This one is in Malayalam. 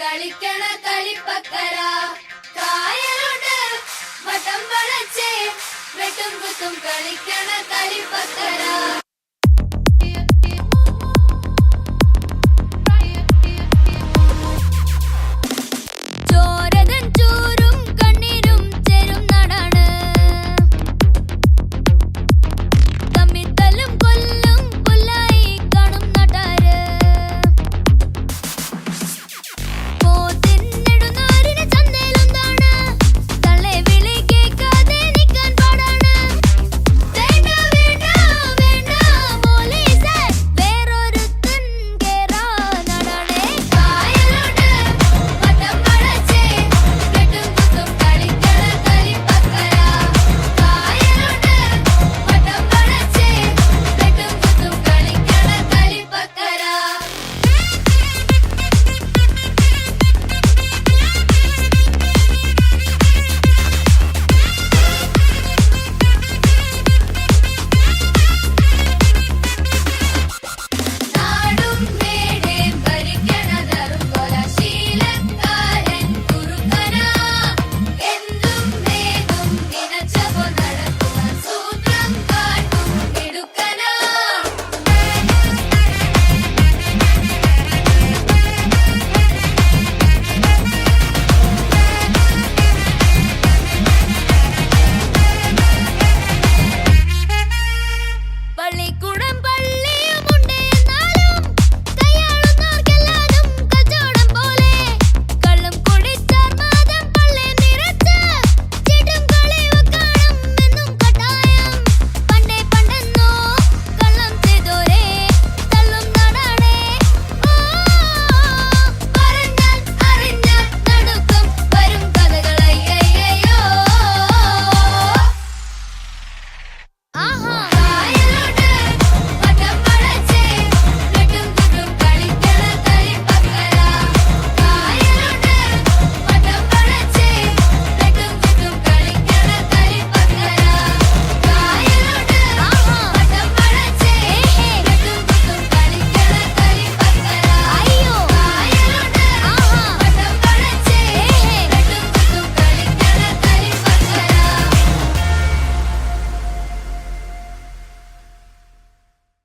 കളിക്കണ കളിപ്പക്കര. കായലുണ്ട് വട്ടം വളച്ചേ വെട്ടും കുത്തും കളിക്കണ കളിപ്പക്കര.